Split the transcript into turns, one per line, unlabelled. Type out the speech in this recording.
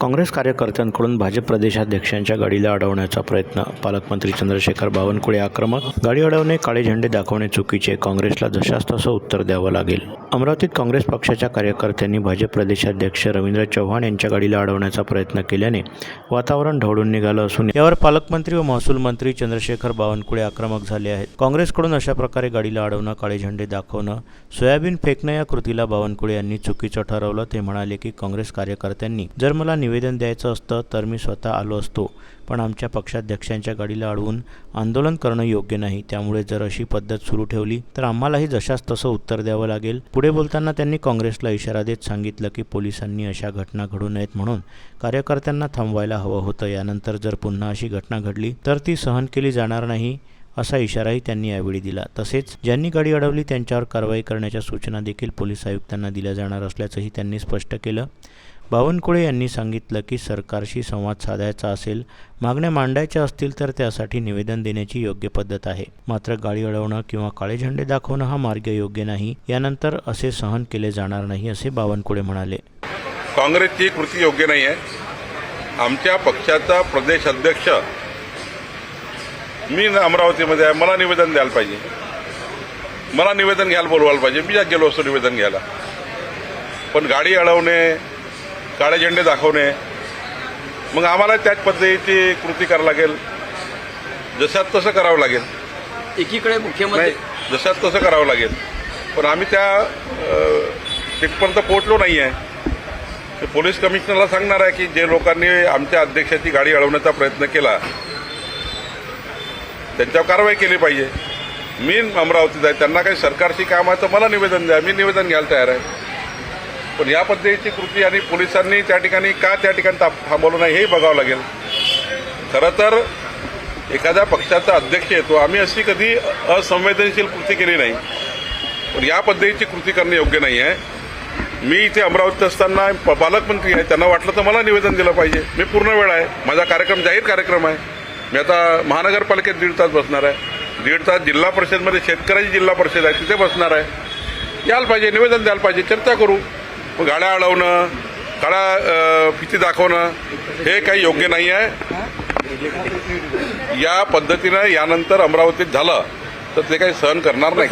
काँग्रेस कार्यकर्त्यांकडून भाजप प्रदेशाध्यक्षांच्या गाडीला अडवण्याचा प्रयत्न. पालकमंत्री चंद्रशेखर बावनकुळे आक्रमक. गाडी अडवणे काळे झेंडे दाखवणे चुकीचे. काँग्रेसला जशास तसं उत्तर द्यावं लागेल. अमरावतीत काँग्रेस पक्षाच्या कार्यकर्त्यांनी भाजप प्रदेशाध्यक्ष रवींद्र चव्हाण यांच्या गाडीला अडवण्याचा प्रयत्न केल्याने वातावरण ढवळून निघालं असून यावर पालकमंत्री व महसूल मंत्री चंद्रशेखर बावनकुळे आक्रमक झाले आहेत. काँग्रेसकडून अशा प्रकारे गाडीला अडवणं काळे झेंडे दाखवणं सोयाबीन फेकणं या कृतीला बावनकुळे यांनी चुकीचं ठरवलं. ते म्हणाले की काँग्रेस कार्यकर्त्यांनी जर मला निवेदन द्यायचं असतं तर मी स्वतः आलो असतो. पण आमच्या पक्षाध्यक्षांच्या गाडीला अडवून आंदोलन करणं योग्य नाही. त्यामुळे जर अशी पद्धत सुरू ठेवली तर आम्हालाही जशास तसं उत्तर द्यावं लागेल. पुढे बोलताना त्यांनी काँग्रेसला इशारा देत सांगितलं की पोलिसांनी अशा घटना घडू नयेत म्हणून कार्यकर्त्यांना थांबवायला हवं होतं. यानंतर जर पुन्हा अशी घटना घडली तर ती सहन केली जाणार नाही असा इशाराही त्यांनी यावेळी दिला. तसेच ज्यांनी गाडी अडवली त्यांच्यावर कारवाई करण्याच्या सूचना देखील पोलीस आयुक्तांना दिल्या जाणार असल्याचंही त्यांनी स्पष्ट केलं. बावनकुळे यांनी सांगितलं की सरकारशी संवाद साधायचा असेल मागण्या मांडायच्या असतील तर त्यासाठी निवेदन देण्याची योग्य पद्धत आहे. मात्र गाडी अडवणं किंवा काळे झेंडे दाखवणं हा मार्ग योग्य नाही. यानंतर असे सहन केले जाणार नाही असे बावनकुळे म्हणाले.
काँग्रेसची कृती योग्य नाही आहे. आमच्या पक्षाचा प्रदेश अध्यक्ष मी अमरावतीमध्ये आहे. मला निवेदन द्यायला पाहिजे. मला निवेदन घ्यायला बोलवायला पाहिजे. मी गेलो असतो निवेदन घ्यायला. पण गाडी अडवणे काळे झेंडे दाखवणे. मग आम्हाला त्याच पद्धतीची कृती करावं लागेल. जशात तसं करावं लागेल.
एकीकडे मुख्यमंत्री
जशात तसं करावं लागेल. पण आम्ही त्या तिथपर्यंत पोहोचलो नाही आहे ते पोलीस कमिशनरला सांगणार आहे की जे लोकांनी आमच्या अध्यक्षाची गाडी अडवण्याचा प्रयत्न केला त्यांच्यावर कारवाई केली पाहिजे. मी अमरावतीत आहे. त्यांना काही सरकारशी काम आहे तर मला निवेदन द्या. मी निवेदन घ्यायला तयार आहे. पण या पद्धतीची कृती आणि पोलिसांनी त्या ठिकाणी का त्या ठिकाणी थांबवलं नाही हेही बघावं लागेल. खरं तर एखाद्या पक्षाचा अध्यक्ष येतो. आम्ही अशी कधी असंवेदनशील कृती केली नाही. पण या पद्धतीची कृती करणे योग्य नाही आहे. मी इथे अमरावतीत असताना प- पालकमंत्री आहे. त्यांना वाटलं तर मला निवेदन दिलं पाहिजे. मी पूर्ण वेळ आहे. माझा कार्यक्रम जाहीर कार्यक्रम आहे. मी आता महानगरपालिकेत दीड तास बसणार आहे. दीड तास जिल्हा परिषदमध्ये शेतकऱ्याची जिल्हा परिषद आहे. तिथे बसणार आहे. यायला पाहिजे निवेदन द्यायला पाहिजे. चर्चा करू. मग गाड्या अडवणं गाड्या भीती दाखवणं हे काही योग्य नाही आहे. या पद्धतीनं यानंतर अमरावतीत झालं तर ते काही सहन करणार नाही.